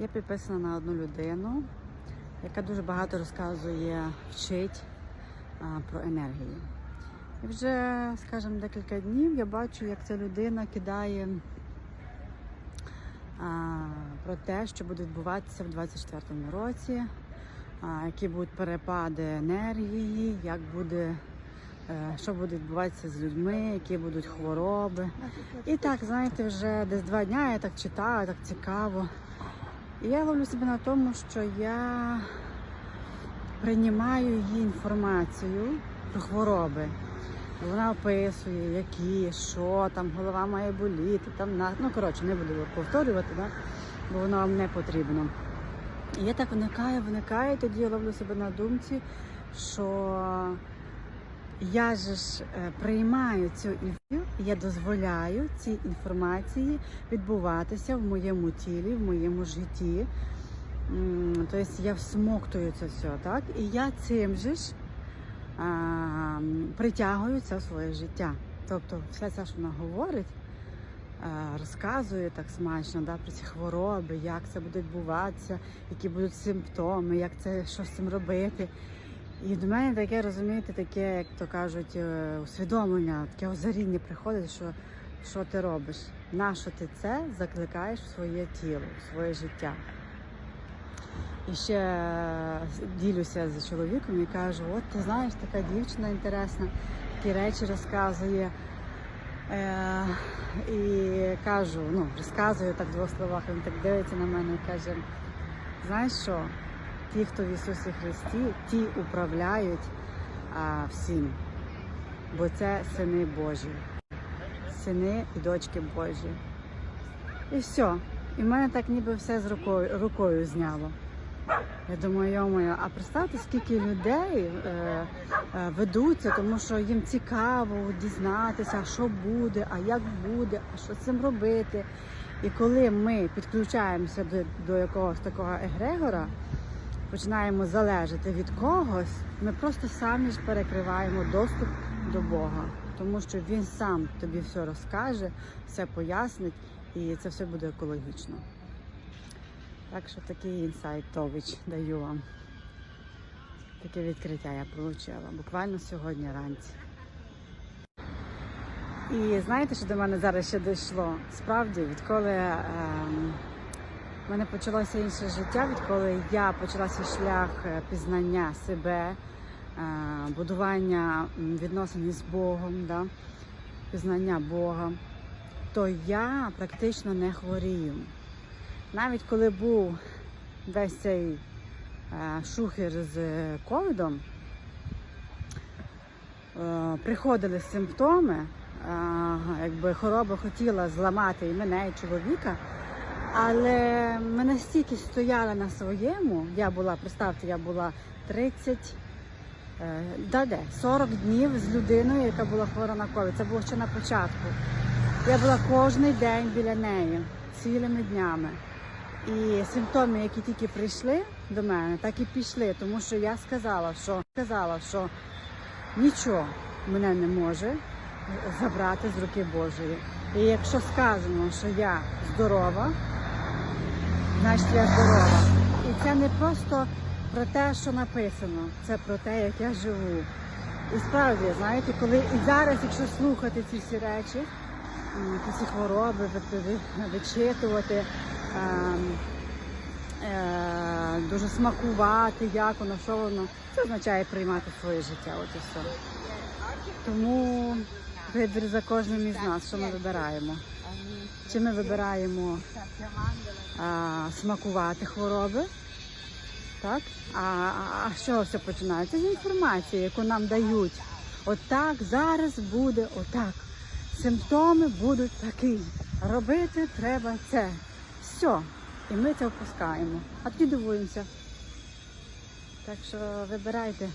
Я підписана на одну людину, яка дуже багато розказує, вчить а, про енергію. І вже, скажімо, декілька днів я бачу, як ця людина кидає а, про те, що буде відбуватися в 24-му році, а, які будуть перепади енергії, як буде, е, що буде відбуватися з людьми, які будуть хвороби. І так, знаєте, вже десь два дня я так читаю, так цікаво. І я ловлю себе на тому, що я приймаю її інформацію про хвороби. Вона описує, які, що там, голова має боліти, там на ну коротше, не буду повторювати, да? бо воно вам не потрібно. І я так виникаю, виникаю, тоді я ловлю себе на думці, що я же ж е, приймаю цю інформацію, я дозволяю цій інформації відбуватися в моєму тілі, в моєму житті. Тобто я всмоктую це все, так? І я цим же ж а, притягую це в своє життя. Тобто, все це, що вона говорить, а, розказує так смачно да, про ці хвороби, як це буде відбуватися, які будуть симптоми, як це що з цим робити. І до мене таке, розумієте, таке, як то кажуть, е, усвідомлення, таке озаріння приходить, що, що ти робиш, нащо ти це закликаєш в своє тіло, в своє життя. І ще е, ділюся з чоловіком і кажу: от ти знаєш, така дівчина інтересна, такі речі розказує. Е, і кажу, ну, розказую так в двох словах, він так дивиться на мене і каже: знаєш що? Ті, хто в Ісусі Христі, ті управляють а, всім. Бо це сини Божі, сини і дочки Божі. І все. І в мене так ніби все з рукою, рукою зняло. Я думаю, йомою, а представте, скільки людей е, е, ведуться, тому що їм цікаво дізнатися, що буде, а як буде, а що з цим робити. І коли ми підключаємося до, до якогось такого егрегора, починаємо залежати від когось, ми просто самі ж перекриваємо доступ до Бога, тому що Він сам тобі все розкаже, все пояснить, і це все буде екологічно. Так що такий інсайт Тович даю вам. Таке відкриття я отримала буквально сьогодні ранці. І знаєте, що до мене зараз ще дійшло? Справді, відколи ем, в мене почалося інше життя, відколи я почала свій шлях е, пізнання себе, е, будування відносин з Богом, да? пізнання Бога, то я практично не хворію. Навіть коли був весь цей е, шухер з ковідом, приходили симптоми, якби хвороба хотіла зламати і мене, і чоловіка. Але ми настільки стояли на своєму, я була, представте, я була 30, е, да де, 40 днів з людиною, яка була хвора на ковід. Це було ще на початку. Я була кожен день біля неї, цілими днями. І симптоми, які тільки прийшли до мене, так і пішли, тому що я сказала, що сказала, що нічого мене не може забрати з руки Божої. І якщо сказано, що я здорова, значить я здорова. І це не просто про те, що написано, це про те, як я живу. І справді, знаєте, коли і зараз, якщо слухати ці всі речі, ці хвороби, ви- ви- вичитувати, ем, е, дуже смакувати, як воно, що воно, це означає приймати своє життя. От і все. Тому вибір за кожним із нас, що ми вибираємо. Чи ми вибираємо а, смакувати хвороби, так? А, а, а чого все починається? З інформації, яку нам дають. Отак зараз буде отак. Симптоми будуть такі. Робити треба це. Все. І ми це впускаємо. А тоді дивуємося. Так що вибирайте.